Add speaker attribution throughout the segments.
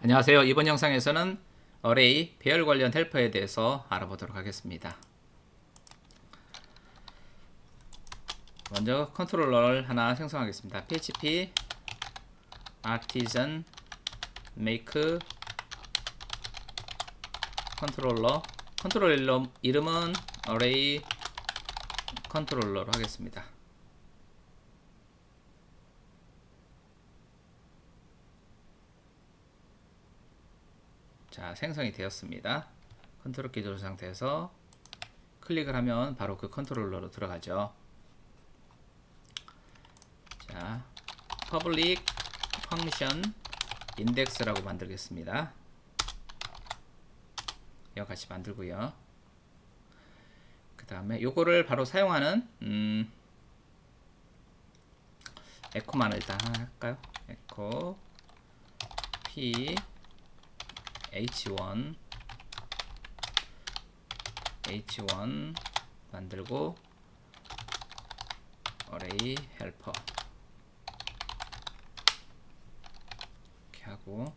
Speaker 1: 안녕하세요. 이번 영상에서는 어레이 배열 관련 헬퍼에 대해서 알아보도록 하겠습니다. 먼저 컨트롤러를 하나 생성하겠습니다. php artisan make 컨트롤러 컨트롤러 이름은 어레이 컨트롤러로 하겠습니다. 자 생성이 되었습니다. 컨트롤 키 누른 상태에서 클릭을 하면 바로 그 컨트롤러로 들어가죠. 자 public function index라고 만들겠습니다. 이거 같이 만들고요. 그 다음에 요거를 바로 사용하는 음, 에코만 일단 할까요? 에코 p h1 h1 만들고 array helper 이렇게 하고.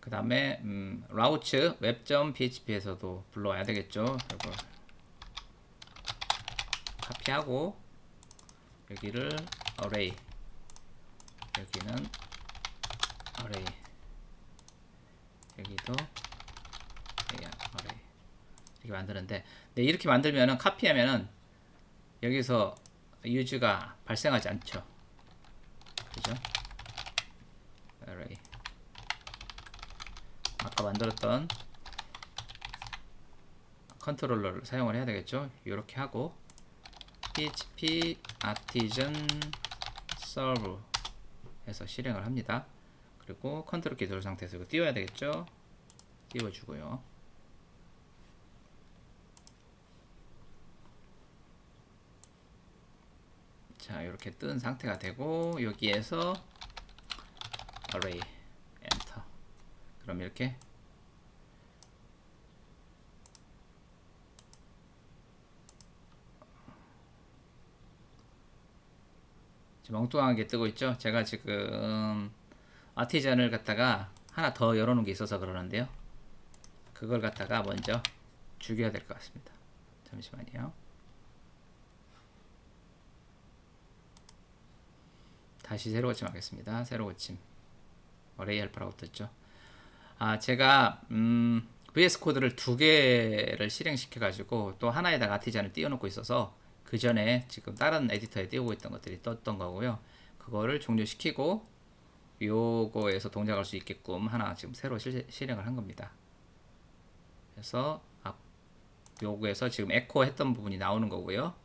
Speaker 1: 그 다음에 음, routes web.php에서도 불러와야 되겠죠? 이걸 카피하고 여기를 array 여기는 array 여기도 이렇게 만드는데 네, 이렇게 만들면은 카피하면은 여기서 유즈가 발생하지 않죠. 그죠? Array 아까 만들었던 컨트롤러를 사용을 해야 되겠죠? 이렇게 하고 php artisan serve 해서 실행을 합니다. 그리고 컨트롤 키 누른 상태에서 이거 띄워야 되겠죠 띄워주고요. 자 이렇게 뜬 상태가 되고 여기에서 array 엔터 그럼 이렇게 지금 엉뚱하게 뜨고 있죠? 제가 지금 아티전을 갖다가 하나 더 열어놓은 게 있어서 그러는데요 그걸 갖다가 먼저 죽여야 될 것 같습니다. 잠시만요. 다시 새로 고침 하겠습니다. 새로 고침. 어 레이 헬퍼라고 떴죠? 아 제가 음, VS 코드를 두 개를 실행시켜 가지고 또 하나에다가 아티전을 띄워놓고 있어서 그 전에 지금 다른 에디터에 띄우고 있던 것들이 떴던 거고요. 그거를 종료시키고 요거에서 동작할 수 있게끔 하나 지금 새로 실, 실행을 한 겁니다 그래서 앞 요거에서 지금 에코 했던 부분이 나오는 거고요.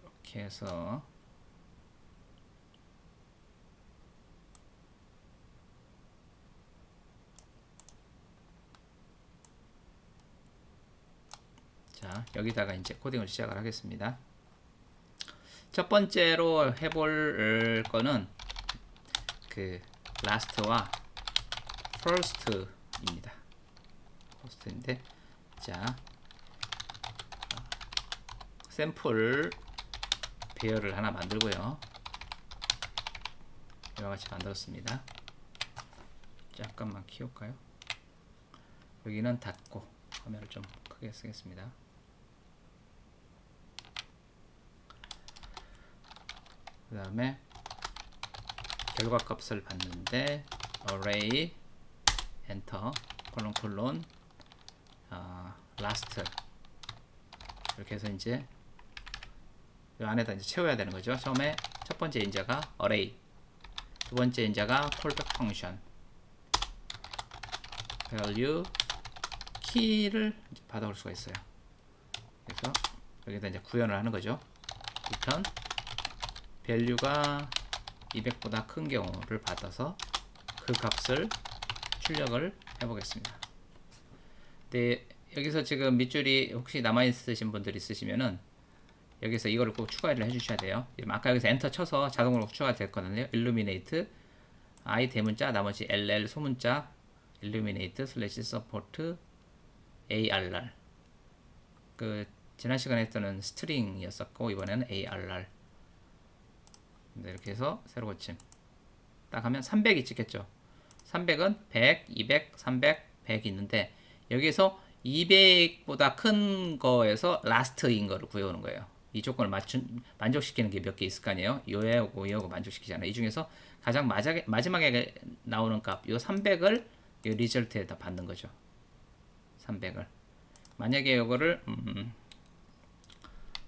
Speaker 1: 이렇게 해서 자 여기다가 이제 코딩을 시작을 하겠습니다. 첫 번째로 해볼 거는 그 last와 first입니다. first인데 자 샘플 배열을 하나 만들고요. 이와 같이 만들었습니다. 잠깐만 키울까요? 여기는 닫고 화면을 좀 크게 쓰겠습니다. 그 다음에 결과 값을 받는데 array 엔터 콜론 콜론 아, last 이렇게 해서 이제 이 안에다 이제 채워야 되는 거죠. 처음에 첫 번째 인자가 array 두 번째 인자가 callback function value 키를 받아올 수가 있어요. 그래서 여기다 이제 구현을 하는 거죠. return 밸류가 200보다 큰 경우를 받아서 그 값을 출력을 해보겠습니다. 네, 여기서 지금 밑줄이 혹시 남아있으신 분들 있으시면은 여기서 이거를 꼭 추가를 해주셔야 돼요. 아까 여기서 엔터 쳐서 자동으로 추가가 됐거든요. illuminate i 대문자 나머지 ll 소문자 illuminate slash support arr 그 지난 시간에 했던 스트링이었었고 이번에는 arr 네, 이렇게 해서 세로 고침. 딱 하면 300이 찍혔죠. 300은 100, 200, 300, 100이 있는데 여기서 200보다 큰 거에서 라스트인 거를 구해오는 거예요. 이 조건을 맞춘 만족시키는 게 몇 개 있을 거 아니에요. 요하고 요하고 만족시키잖아요. 이 중에서 가장 마지막에, 마지막에 나오는 값, 요 300을 이 리절트에다 받는 거죠. 300을. 만약에 이거를 음,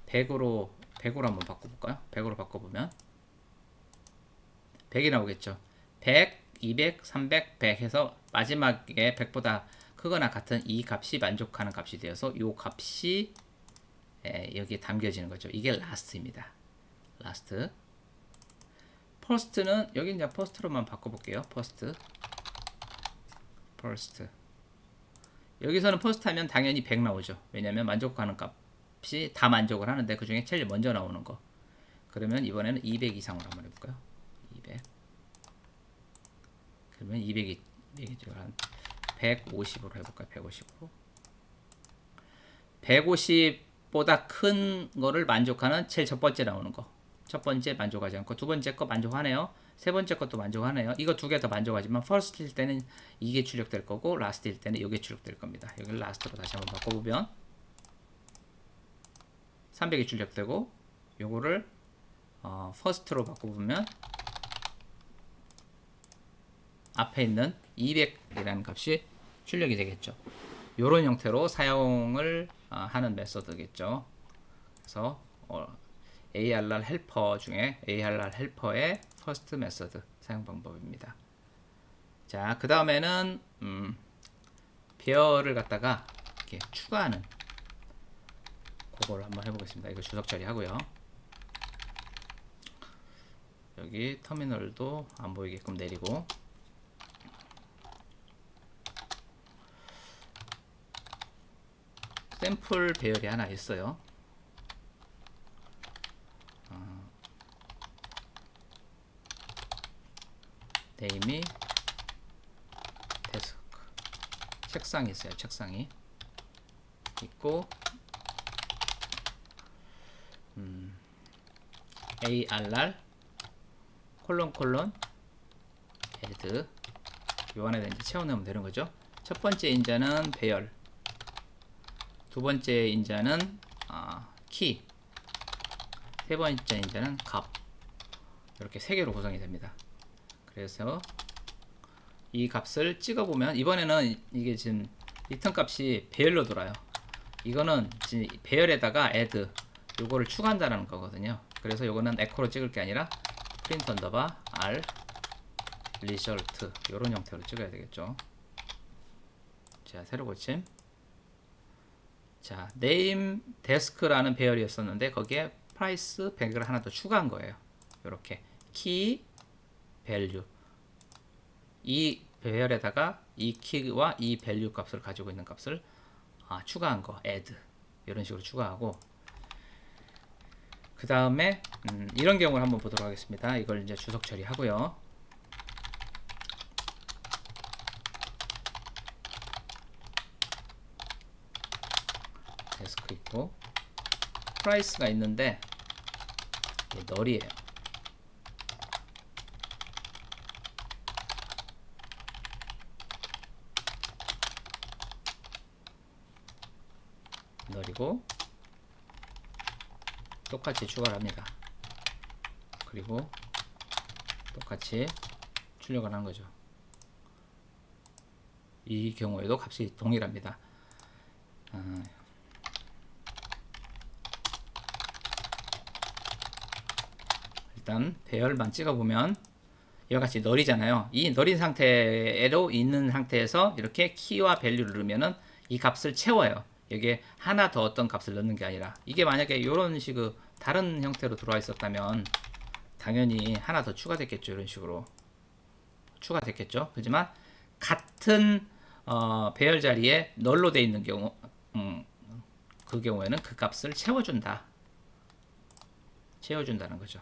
Speaker 1: 100으로 100으로 한번 바꿔 볼까요? 100으로 바꿔 보면 100이 나오겠죠. 100, 200, 300, 100 해서 마지막에 100보다 크거나 같은 이 값이 만족하는 값이 되어서 이 값이 에, 여기에 담겨지는 거죠. 이게 라스트입니다. 라스트. 퍼스트는 여기 이제 퍼스트로만 바꿔볼게요. 퍼스트. 퍼스트. 여기서는 퍼스트 하면 당연히 100 나오죠. 왜냐면 만족하는 값이 다 만족을 하는데 그 중에 제일 먼저 나오는 거. 그러면 이번에는 200 이상으로 한번 해볼까요? 200. 그러면 200이 200이죠. 한 150으로 해볼까요? 150으로. 150보다 큰 거를 만족하는 제일 첫 번째 나오는 거. 첫 번째 만족하지 않고 두 번째 거 만족하네요. 세 번째 것도 만족하네요. 이거 두 개 더 만족하지만 퍼스트일 때는 이게 출력될 거고 라스트일 때는 이게 출력될 겁니다. 여기를 라스트로 다시 한번 바꿔보면 300이 출력되고 요거를 어, 퍼스트로 바꿔보면 앞에 있는 200이라는 값이 출력이 되겠죠. 이런 형태로 사용을 어, 하는 메서드겠죠. 그래서 어, ARR 헬퍼 중에 ARR 헬퍼의 퍼스트 메서드 사용 방법입니다. 자, 그 다음에는 음, 배열을 갖다가 이렇게 추가하는 그걸 한번 해보겠습니다. 이거 주석 처리하고요. 여기 터미널도 안 보이게끔 내리고 샘플 배열이 하나 있어요. 어, 네임이 데스크 책상이 있어요. 책상이 있고 음, ARR 콜론 콜론 헤드 요 안에 이제 채워넣으면 되는 거죠. 첫 번째 인자는 배열 두 번째 인자는 아, 키, 세 번째 인자는 값 이렇게 세 개로 구성이 됩니다. 그래서 이 값을 찍어보면 이번에는 이게 지금 리턴 값이 배열로 돌아요. 이거는 지금 배열에다가 add 요거를 추가한다는 거거든요. 그래서 요거는 에코로 찍을 게 아니라 프린트 언더바 r result 요런 형태로 찍어야 되겠죠. 자, 새로 고침. 자, name desk라는 배열이었었는데 거기에 price 100을 하나 더 추가한 거예요. 이렇게 key value 이 배열에다가 이 키와 이 value 값을 가지고 있는 값을 아, 추가한 거 add 이런 식으로 추가하고 그 다음에 음, 이런 경우를 한번 보도록 하겠습니다. 이걸 이제 주석 처리하고요. 데스크 있고 프라이스가 있는데 널이에요. 널이고 똑같이 추가를 합니다. 그리고 똑같이 출력을 하는 거죠. 이 경우에도 값이 동일합니다. 아, 일단 배열만 찍어보면 이와 같이 널이잖아요. 이 널인 상태로 있는 상태에서 이렇게 키와 밸류를 넣으면은 이 값을 채워요. 여기에 하나 더 어떤 값을 넣는 게 아니라 이게 만약에 이런 식의 다른 형태로 들어와 있었다면 당연히 하나 더 추가됐겠죠. 이런 식으로 추가됐겠죠. 하지만 같은 어, 배열 자리에 널로 돼 있는 경우 음, 그 경우에는 그 값을 채워준다. 채워준다는 거죠.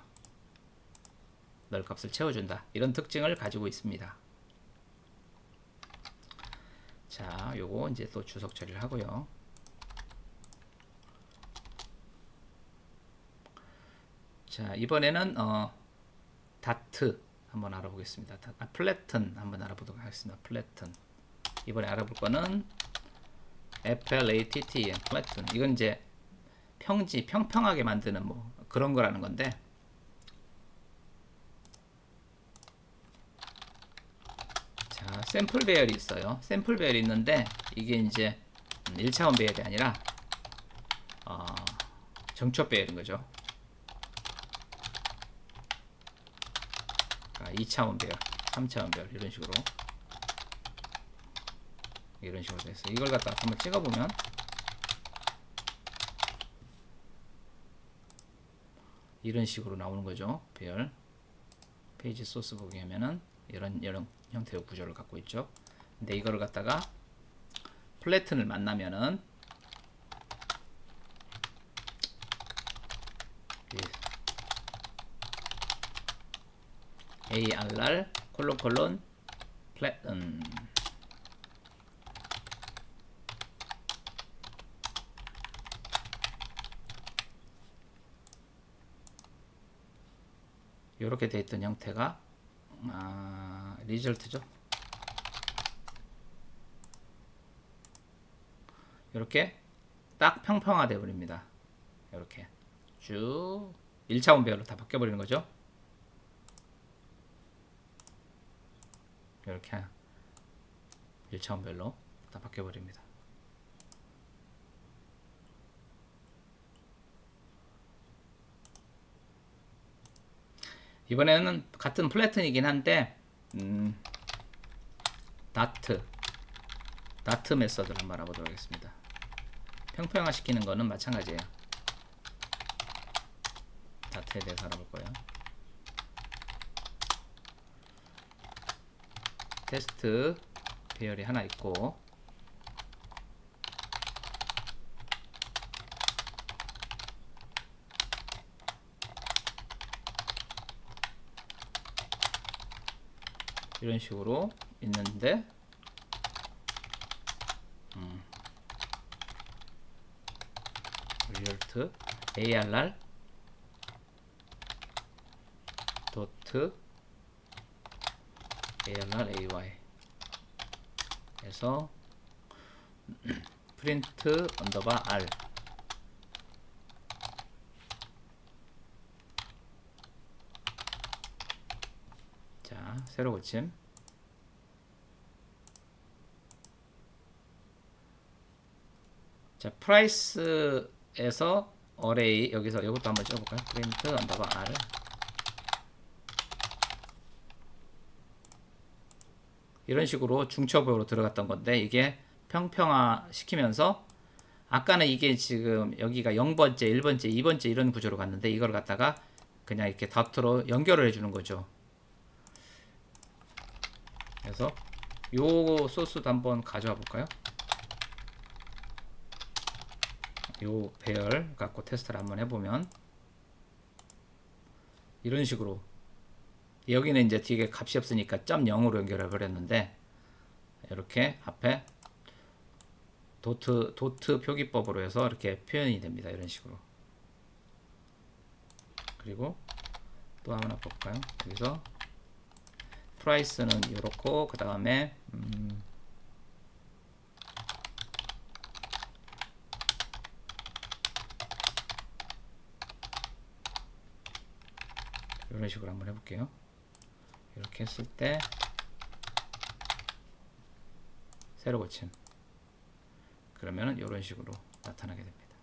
Speaker 1: 널 값을 채워준다. 이런 특징을 가지고 있습니다. 자, 요거 이제 또 주석 처리를 하고요. 자, 이번에는 어, 다트 한번 알아보겠습니다. 다- 아, 플래튼 한번 알아보도록 하겠습니다. 플래튼 이번에 알아볼 거는 FLATT 플래튼 이건 이제 평지 평평하게 만드는 뭐 그런 거라는 건데 자 샘플 배열이 있어요. 샘플 배열이 있는데 이게 이제 1차원 배열이 아니라 어, 정촉 배열인 거죠. 아, 2차원 배열, 3차원 배열 이런 식으로 이런 식으로 돼서 이걸 갖다가 한번 찍어보면 이런 식으로 나오는 거죠 배열 페이지 소스 보기 하면은 이런 이런 형태의 구조를 갖고 있죠. 근데 이거를 갖다가 플래튼을 만나면은 이 ARR 콜론 콜론 플래튼. 이렇게 돼 있던 형태가 아, 리절트죠. 이렇게 딱 평평화돼 버립니다. 이렇게 쭉 1차원 배열로 다 바뀌어 버리는 거죠. 이렇게 1차원 별로 다 바뀌어 버립니다. 이번에는 같은 플래튼이긴 한데 음, 다트 다트 메서드를 한번 알아보도록 하겠습니다. 평평화 시키는 거는 마찬가지예요. 다트에 대해서 알아볼 거예요. 테스트 배열이 하나 있고 이런 식으로 있는데 음. 리얼트 ARR 도트 ARR AY 해서 프린트 언더바 R 자 새로 고침. 자 프라이스에서 어레이 여기서 이것도 한번 찍어볼까요? 프린트 언더바 R. 이런 식으로 중첩으로 들어갔던 건데 이게 평평화 시키면서 아까는 이게 지금 여기가 0번째, 1번째, 2번째 이런 구조로 갔는데 이걸 갖다가 그냥 이렇게 다트로 연결을 해주는 거죠. 그래서 요 소스도 한번 가져와 볼까요? 요 배열 갖고 테스트를 한번 해보면 이런 식으로 여기는 이제 뒤에 값이 없으니까 점 0으로 연결해 버렸는데 이렇게 앞에 도트 도트 표기법으로 해서 이렇게 표현이 됩니다. 이런 식으로. 그리고 또 하나 볼까요? 여기서 프라이스는 이렇고 그 다음에 음 이런 식으로 한번 해볼게요. 이렇게 했을 때 세로 고침 그러면은 이런 식으로 나타나게 됩니다.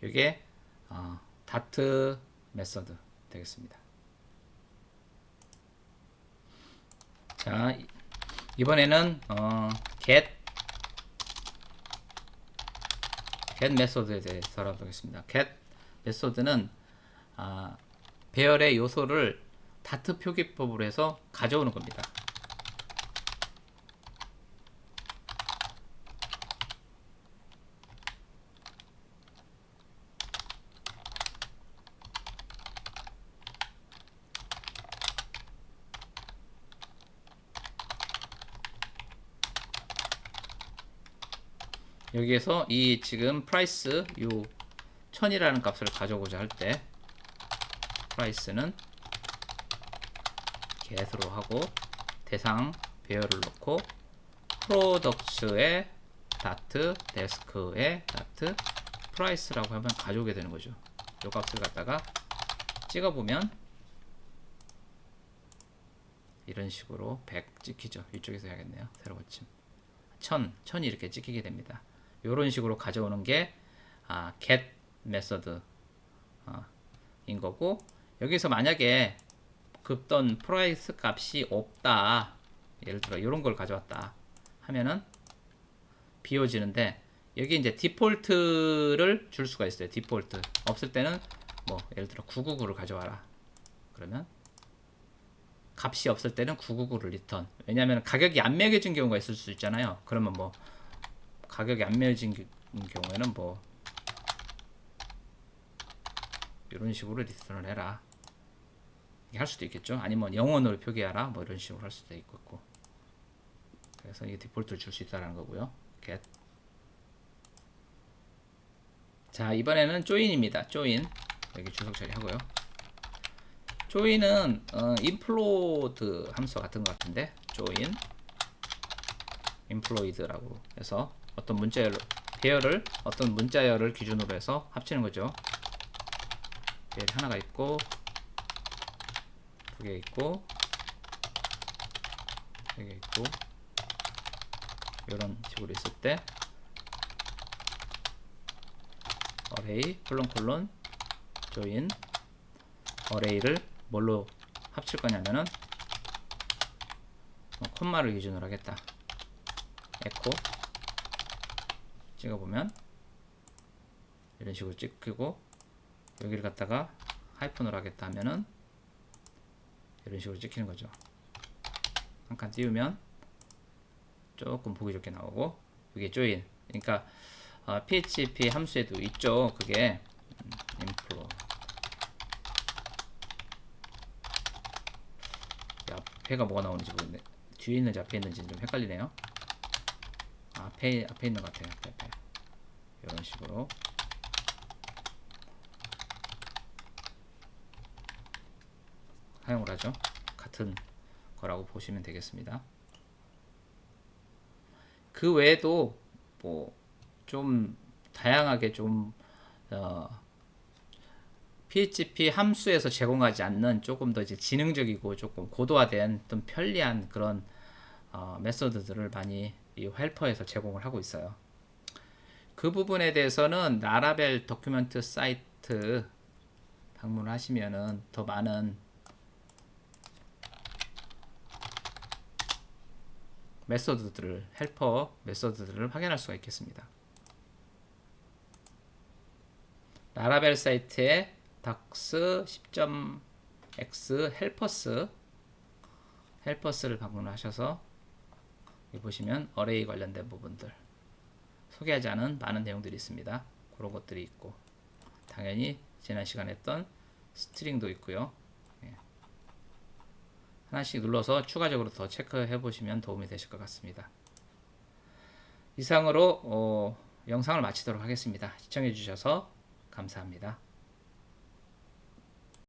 Speaker 1: 이게 어, 다트 메서드 되겠습니다. 자 이- 이번에는 어, get get 메소드에 대해서 알아보겠습니다. get 메소드는 아, 배열의 요소를 다트 표기법으로 해서 가져오는 겁니다. 여기에서 이 지금 프라이스 요 1000이라는 값을 가져오고자 할 때 프라이스는 get으로 하고 대상 배열을 놓고 프로덕스의 다트 데스크의 다트 프라이스라고 하면 가져오게 되는 거죠. 요 값을 갖다가 찍어보면 이런 식으로 100 찍히죠. 이쪽에서 해야겠네요. 세로 고침. 1000, 1000이 이렇게 찍히게 됩니다. 이런 식으로 가져오는 게 아, get 메서드 어, 인 거고 여기서 만약에 급던 프라이스 값이 없다. 예를 들어 이런 걸 가져왔다 하면은 비워지는데 여기 이제 디폴트를 줄 수가 있어요. 디폴트 없을 때는 뭐 예를 들어 999를 가져와라. 그러면 값이 없을 때는 999를 리턴. 왜냐하면 가격이 안 매겨진 경우가 있을 수 있잖아요. 그러면 뭐 가격이 안 매겨진 기- 경우에는 뭐 이런 식으로 리턴을 해라. 할 수도 있겠죠. 아니면 영원으로 표기하라. 뭐 이런 식으로 할 수도 있고. 그래서 이게 디폴트를 줄 수 있다는 거고요. get. 자 이번에는 조인입니다. 조인 여기 주석 처리하고요. 조인은 어, 인플로드 함수 같은 것 같은데 조인 인플로이드라고 해서 어떤 문자열 배열을 어떤 문자열을 기준으로 해서 합치는 거죠. 배열이 하나가 있고 두 개 있고 세 개 있고 이런 식으로 있을 때 어레이 콜론 콜론 조인 어레이를 뭘로 합칠 거냐면은 어, 콤마를 기준으로 하겠다 에코 찍어보면 이런 식으로 찍히고 여기를 갖다가 하이픈으로 하겠다 하면은 이런 식으로 찍히는 거죠. 한 칸 띄우면 조금 보기 좋게 나오고 이게 조인. 그러니까 어, PHP 함수에도 있죠 그게. 음, 인프로 앞에가 뭐가 나오는지 모르겠네. 뒤에 있는지 앞에 있는지 좀 헷갈리네요 앞에 앞에 있는 것 같아요. 앞에, 앞에. 이런 식으로. 사용을 하죠. 같은 거라고 보시면 되겠습니다. 그 외에도 뭐 좀 다양하게 좀 어, PHP 함수에서 제공하지 않는 조금 더 이제 지능적이고 조금 고도화된 좀 편리한 그런 어, 메소드들을 많이 이 헬퍼에서 제공을 하고 있어요. 그 부분에 대해서는 나라벨 도큐멘트 사이트 방문하시면은 더 많은 메소드들을 헬퍼 메소드들을 확인할 수가 있겠습니다. 라라벨 사이트에 닥스 10.x 헬퍼스 헬퍼스를 방문하셔서 여기 보시면 어레이 관련된 부분들 소개하지 않은 많은 내용들이 있습니다. 그런 것들이 있고 당연히 지난 시간에 했던 스트링도 있고요. 예. 하나씩 눌러서 추가적으로 더 체크해 보시면 도움이 되실 것 같습니다. 이상으로 어, 영상을 마치도록 하겠습니다. 시청해 주셔서 감사합니다.